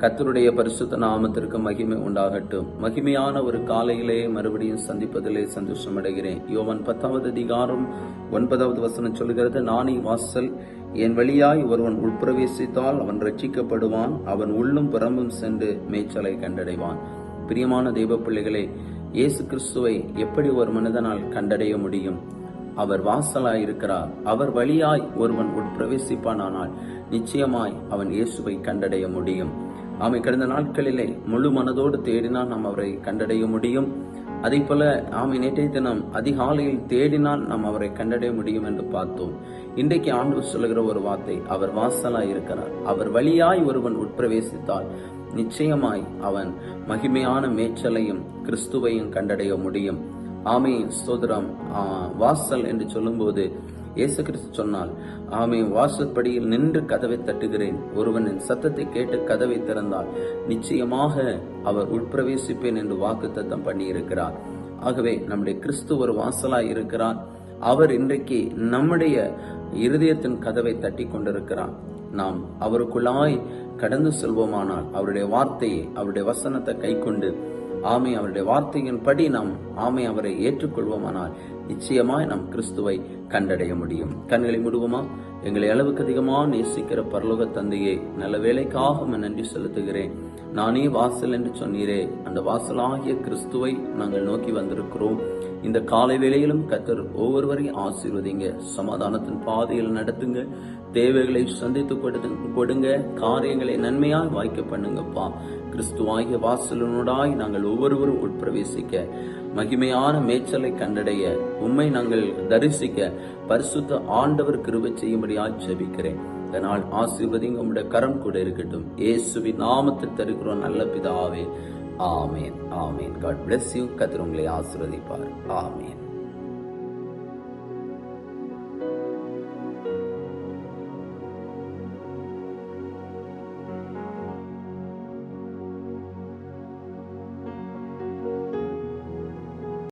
கத்தருடைய பரிசுத்த நாமத்திற்கு மகிமை உண்டாகட்டும். மகிமையான ஒரு காலையிலே மறுபடியும் சந்திப்பதிலே சந்தோஷம் அடைகிறேன் யோவன் பத்தாவது அதிகாரம் ஒன்பதாவது வசனம் சொல்கிறது நானே வாசல் என் வழியாய் ஒருவன் உட்பிரவேசித்தால் அவன் ரட்சிக்கப்படுவான் அவன் உள்ளும் புறம்பும் சென்று மேய்ச்சலை கண்டடைவான். பிரியமான தெய்வ பிள்ளைகளே இயேசு கிறிஸ்துவை எப்படி ஒரு மனிதனால் கண்டடைய முடியும்? அவர் வாசலாய் இருக்கிறார். அவர் வழியாய் ஒருவன் உட்பிரவேசிப்பானானால் நிச்சயமாய் அவன் இயேசுவை கண்டடைய முடியும். ஆமை கடந்த நாட்களிலே முழு மனதோடு தேடினால் நாம் அவரை கண்டடைய முடியும். அதே போல ஆமை நேற்றைய தினம் அதிகாலையில் தேடினால் நாம் அவரை கண்டடைய முடியும் என்று பார்த்தோம். இன்றைக்கு ஆண்டு சொல்லுகிற ஒரு வார்த்தை அவர் வாசலாய் இருக்கிறார். அவர் வழியாய் ஒருவன் உட்பிரவேசித்தால் நிச்சயமாய் அவன் மகிமையான மேய்ச்சலையும் கிறிஸ்துவையும் கண்டடைய முடியும். ஆமை சோதரம் வாசல் என்று சொல்லும்போது இயேசு கிறிஸ்து சொன்னால் ஆமே வாசற்படியில் நின்று கதவை தட்டுகிறேன். ஒருவன் என் சத்தத்தை கேட்டு கதவை திறந்தால் நிச்சயமாக அவர் உட்பிரவேசிப்பேன் என்று வாக்குத்தத்தம் பண்ணியிருக்கிறார். ஆகவே நம்முடைய கிறிஸ்து ஒரு வாசலாய் இருக்கிறார். அவர் இன்றைக்கு நம்முடைய இருதயத்தின் கதவை தட்டி கொண்டிருக்கிறார். நாம் அவருக்குள்ளாய் கடந்து செல்வோமானால் அவருடைய வார்த்தையை அவருடைய வசனத்தை கைக்கொண்டு ஆமை அவருடைய வார்த்தையின்படி நாம் ஆமை அவரை ஏற்றுக்கொள்வோமானால் நிச்சயமாய் நாம் கிறிஸ்துவை கண்டடைய முடியும். கண்களை மூடுவோமா? எங்களை அளவுக்கு அதிகமாக நேசிக்கிற பரலோக தந்தையை நல்ல வேலைக்காக நன்றி செலுத்துகிறேன். நானே வாசல் என்று சொன்னீரே. அந்த வாசலாகிய கிறிஸ்துவை நாங்கள் நோக்கி வந்திருக்கிறோம். இந்த காலை வேளையிலும் கத்தர் ஒவ்வொருவரையும் ஆசீர்வதிங்க. சமாதானத்தின் பாதையில் நடத்துங்க. தேவைகளை சந்தித்து கொடுங்க. காரியங்களை நன்மையாய் வாய்க்க பண்ணுங்கப்பா. கிறிஸ்துவாகிய வாசலனோடாய் நாங்கள் ஒவ்வொருவரும் உட்பிரவேசிக்க. மகிமையான மேய்ச்சலை கண்டடைய. உம்மை நாங்கள் தரிசிக்க. பரிசுத்த ஆண்டவர் கிருபை செய்யும்படியாய் ஜெபிக்கிறேன். இதனால் ஆசீர்வதிங்க உங்களுடைய கரம் கூட இருக்கட்டும். ஏசுவி நாமத்தில் தருகிறோம் நல்ல பிதாவே. ஆமேன் ஆமேன். காட் பிளஸ் யூ கத்திர உங்களை ஆசீர்வதிப்பார். ஆமேன்.